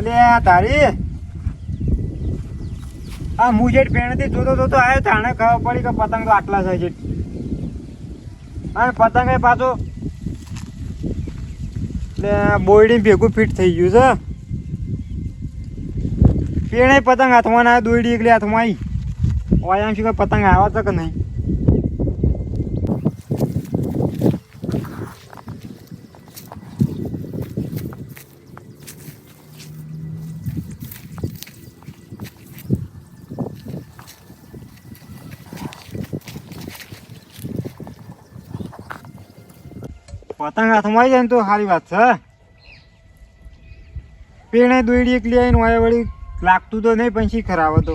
અલે તારી? આ મુજેટ પેણથી જોતો જોતો આવ્યો તાણે ખબર પડી કે પતંગ તો આટલા થાય છે અને પતંગ એ પાછો એટલે બોયડી ભેગું ફિટ થઈ ગયું છે. પેણે પતંગ હાથમાં ના દોયડી એકલી હાથમાં આવી વાયામ શું પતંગ આવ્યા છે કે નહીં? પતંગ હાથમાં આવી જાય ને તો સારી વાત છે પેણે દોડી એકલી આવીને વાય વળી લાગતું તો નહીં, પણ ખરાબ હતો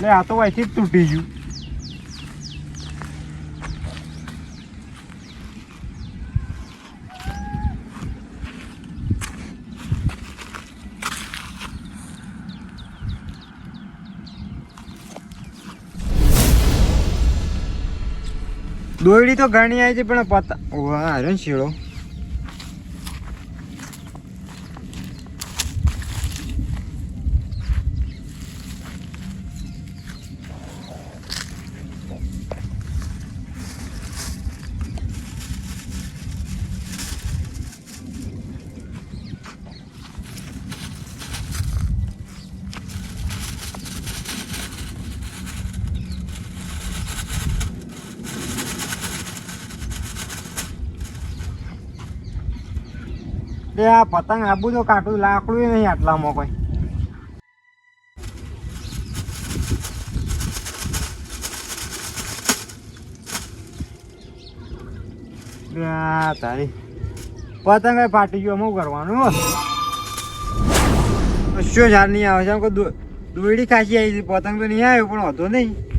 લે, આ તો અહીંથી જ તૂટી ગયું. દોરડી તો ઘણી આવી છે, પણ પતા વાહ શીળો લે આ પતંગ આબુ તો કાટું લાકડું નહીં આટલામાં કોઈ. તારી પતંગ ફાટી ગયો અમુક કરવાનું શું ઝાડ નહીં આવે છે? આમ કોઈ દો- દોયડી ખાસી આવી પતંગ તો નહીં આવ્યો, પણ હતો નહીં.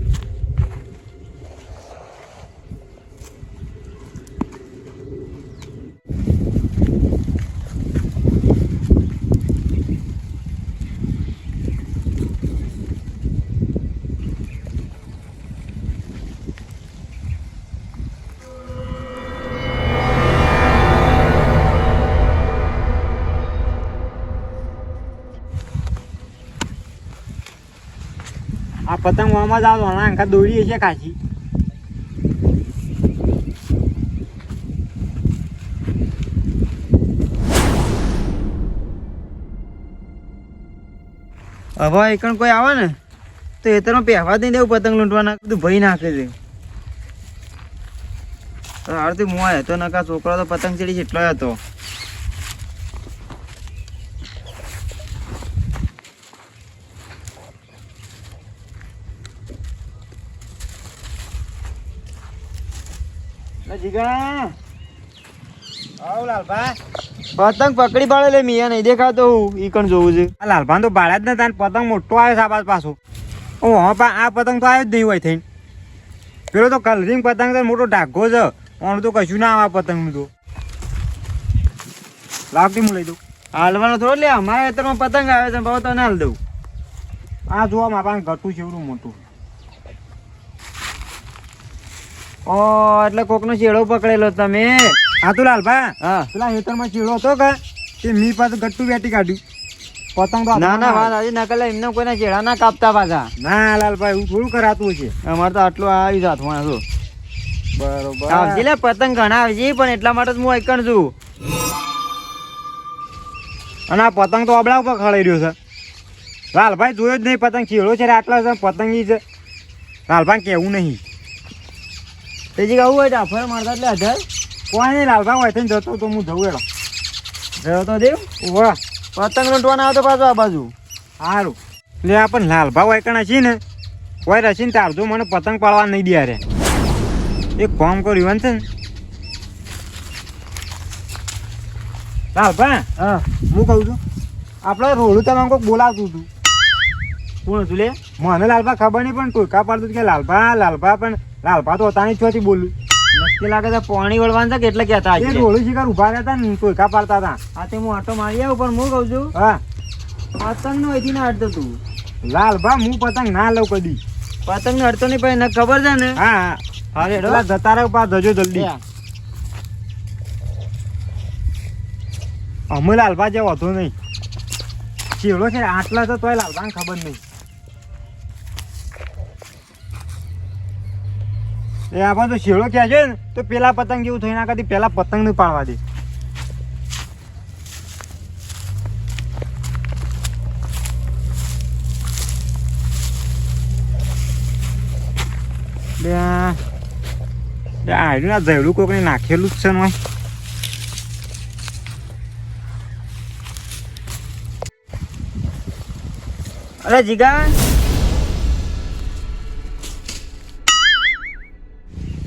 પતંગ આમાં જ આવતો આખા અંકા દોરી છે કાચી. હવે એકણ કોઈ આવે ને, તો એ તો પહેવા દઈ દેવું પતંગ લૂંટવાના, બધું ભય નાખે છે. તો આરતી મોય હતો નકા છોકરો તો પતંગ ચડી જેટલો હતો જીગા આવ લાલભા. પતંગ પકડી પાડે લે મિયા નહીં દેખાતો હું. ઈ કણ જોવું છે? આ લાલભાન તો ભાડા જ નતા પતંગ મોટો આવ્યો છે આ બાજુ પાછો. ઓ હા પા આ પતંગ તો આવ્યો જ નહીં હોય થઈને. પેલો તો કલરિંગ પતંગ તો મોટો ઢાકો છે. ઓનું તો કશું ના આવે આ પતંગનું તો. લાવતી હું લઈ દઉં. હાલવાનો થોડો લે અમારા ખેતરમાં પતંગ આવે છે ભાવ તો હાલ દઉં. આ જોવા મારા ઘટું છે એવડું મોટું. ઓ એટલે કોકનો ચેડો પકડેલો તમે. હા તો લાલભા હા. પેલા ખેતરમાં ચેડો હતો કે? તે મી પાસે ગટ્ટું વેટી કાઢ્યું. પતંગ ના ના વાત આજે નકલ એમને કોઈના ચેડા ના કાપતા પાછા. ના લાલભાઈ એવું થોડું કરાતું છે અમારે તો આટલું આવી હાથમાં હતું બરોબર. આવજે લે પતંગ ઘણા આવજે પણ એટલા માટે હું એકણ છું. અને આ પતંગ તો અબળા ઉપર ખળાઈ રહ્યો છે. લાલભાઈ જોયો જ નહીં પતંગ. ચીડો છે આટલા છે પતંગી છે. લાલભાઈ કેવું નહીં. તેજી કહું હોય ડાફર મારતા એટલે અઢાર કોઈ નહીં લાલભાઈ હોય થઈને જતો તો હું જવું એડો જયો તો દેવ વાહ પતંગ લૂંટવાના આવે તો પાછો આ બાજુ. સારું એટલે આ પણ લાલભા વાયકણા છે ને કોઈ રસીને તારજો મને પતંગ પાડવા નહીં દે રે એક કોમ કર્યું છે ને. લાલભા હા. હું કહું છું આપણે રોડું તમે કોઈક બોલાવતું હતું. કોણ હતું લે? મને લાલભા ખબર નહીં પણ ટોકા પાડતું કે લાલભા લાલભા પણ લાલભા તો તાણી ચોથી બોલું નક્કી લાગે તો પાણી વળવાનું છે કે એટલે કહેતા એ. ડોળી શિકાર ઊભા રહેતા ને ટોયકા પાડતા હતા. આ તે હું આટો મારી આવું પણ હું કહું છું હા. પતંગ નો અહીંથી ના અડતો તું. લાલભા હું પતંગ ના લઉં કદી. પતંગ નો અડતો નહીં પણ ખબર છે ને? હા અરે પેલા જતા રહો પા જજો જલ્દી. અમે લાલભા જે વધુ નહીં. ચેડો છે આટલા તો તોય લાલભાને ખબર નહીં. એ આપણે તો શેડો ક્યાં છે ને, તો પેલા પતંગ જેવું થઈ ના કરતી પેલા પતંગ ને પાડવા દે. બે. આ બે આ આયરું ના ઝેડું કોકને નાખેલું જ છે અરે જીગા.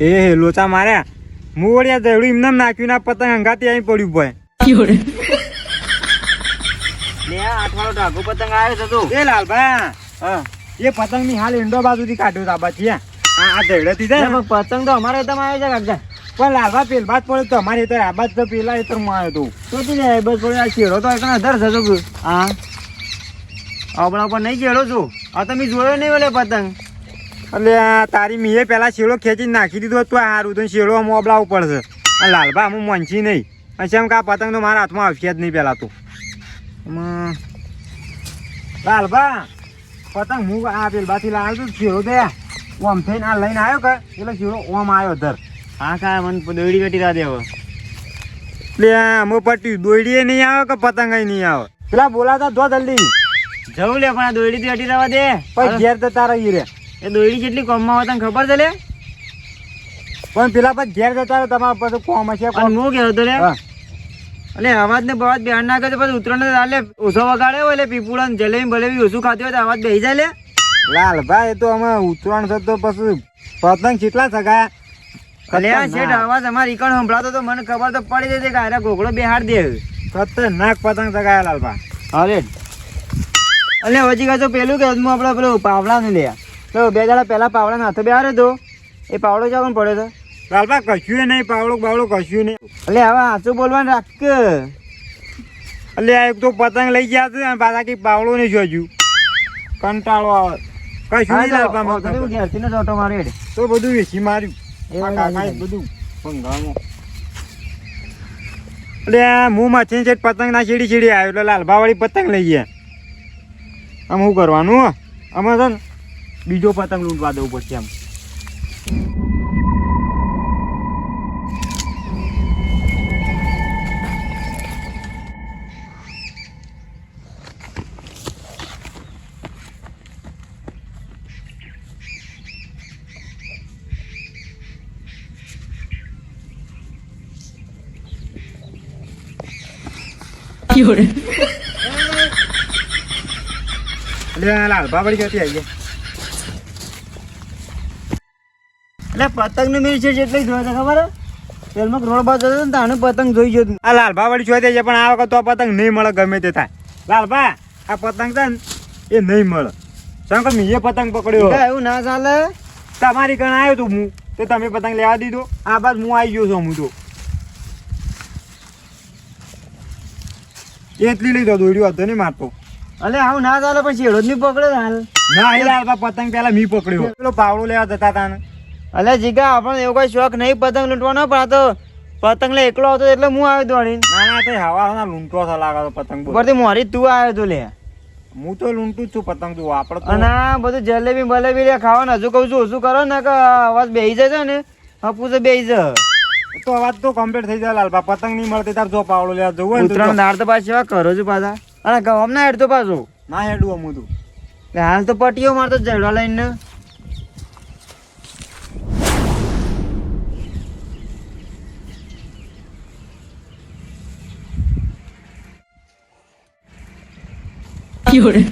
એ હે લોચા માર્યા. મુવડિયા ઝેડું એમને નાખ્યું ના પતંગ અંગાતી આવી પડ્યું ભાઈ. લે આઠવાળો ઢાગો પતંગ આવ્યો હતો તું. એ લાલભાઈ એ પતંગની હાલ ઇન્ડો બાજુથી કાઢ્યો તાબા થી આ લે, જાય પતંગ તો અમારે તમે આવ્યો છે કાકા પણ લાલભા પેલ બાદ પડ્યો તો અમારે તો આ બાદ તો પેલા એ માં આવ્યો તો. તો તું ને બસ પડ્યો આ ચેડો તો એકને અધર થતો હા. આપણા પર નહીં ચેડો છું. આ તમે જોયો નહીં ઓલે પતંગ? એટલે તારી મીએ પેલા શેડો ખેંચી નાખી દીધો તો સારું તો શેડો મોબલાવું પડશે અને લાલભા હું મોંચી નહીં. અને એમ કે આ પતંગ તો મારા હાથમાં આવશે જ નહીં પેલા તો. લાલભા પતંગ હું આ પેલબાથી લાવ્યો તો શેડો દે. ઓમ થઈને આ લઈને આવ્યો કે? એટલે શેડો ઓમ આવ્યો ધર. હા કા મને દોડી કટી રાહ દેવો. એટલે અમે પટ્યું દોડીએ નહીં આવે કે પતંગ નહીં આવે? પેલા બોલાતા ધો જલ્દી. જવું લે પણ આ દોડી હટી રહેવા દે. પછી ઘેર તો તારા ઈ રે. એ દોડી કેટલી કોમમાં હોય તને ખબર છે લે? પણ પેલા પછી ઘેર જતા રહે તમારા પાસે કોમ હશે અને હું કહેતો તો લે. એટલે અવાજ ને બવાજ બેહાડ નાખે તો પછી ઉતરણ ચાલે ઓછો વગાડે હોય એટલે પીપુડા ને જલેબી બલેબી ઓછું ખાતી હોય તો અવાજ બેસી જાય લે. લાલભાઈ એ તો અમે ઉત્તરાયણ છે તો પછી પતંગ કેટલા સગાયા? અલે આ શેઠ અવાજ અમારી ઈકણ સંભળાતો તો મને ખબર તો પડી જતી કે અરે ઘોઘડો બેહાડ દે ખતરનાક પતંગ સગાયા લાલભા અરે અલે હજી કાં પેલું કે આપણે પેલું પાવડા ને લે. તો બે દાડા પહેલા પાવડા હાથે બેહારે તો એ પાવડો ચાલો પડ્યો તો લાલભા કશું નહીં પાવડો બાવડો કશું નહીં. એટલે હવે સાચું બોલવાનું રાખ એટલે આ એક તો પતંગ લઈ ગયા છે અને પાછા પાવડો નહીં જોજ્યું કંટાળો આવે. કશું નહીં હા, તો ઘેરથી ને જ ઓટો માર્યો તો બધું વેચી માર્યું. બધું ભંગામાં એટલે આ મું માછી છે પતંગ ના ચીડી ચીડી આવ્યો એટલે લાલભાવાળી પતંગ લઈ ગયા. આમ શું કરવાનું અમે ને બીજો પતંગ લૂંટવા દેવું પડશે એમ. આ લાલભા વાળી ક્યાંથી આવી ગયા? એટલે પતંગનું છે જેટલી જોયે ખબર હે? પેલમાં કરોડ બાદ હતો ને તાણે પતંગ જોઈ ગયો આ લાલભા વાળી જોઈ પણ આ વખત તો પતંગ નહીં મળે ગમે તે થાય. લાલભા આ પતંગ છે ને એ નહીં મળે. શંકર મીએ પતંગ પકડ્યો. એવું ના ચાલે. તમારી કણ આવ્યો તું હું તો તમે પતંગ લેવા દીધો. આ બાદ હું આવી ગયો છું હું તો. એટલી લઈ દો દોડ્યો હતો ને મારતો. અલે આવું ના ચાલે પણ શેડો જ નહીં પકડે હાલ. ના એ લાલભા પતંગ પેલા મી પકડ્યો. પેલો પાવડો લેવા જતા હતા ને. અલે જીગા આપણને એવો કોઈ શોખ નહીં પતંગ લૂંટવાનો પણ આ તો પતંગ લે એકલો હતો એટલે હું આવ્યો દોડીને. ના ના તે હવા ના લૂંટો થા લાગે તો પતંગ. ઉપરથી મોરી તું આવ્યો તો લે. હું તો લૂંટું જ છું પતંગ તું આપણે અને બધું જલેબી બલેબી લે ખાવાનું હજુ કહું છું હજુ કરો ને કે અવાજ બેસી જશે ને હપુ તો જ તો અવાજ તો કમ્પ્લીટ થઈ જાય લાલભા. પતંગ નહીં મળતી તાર જો પાવડો લેવા જવું ઉત્તરાયણ દાળ તો પાછી એવા કરો છો પાછા. અને ગમ ના હેડ તો પાછું. ના હેડું અમું તું. હાલ તો પટીઓ મારતો જડવા લઈને. 有人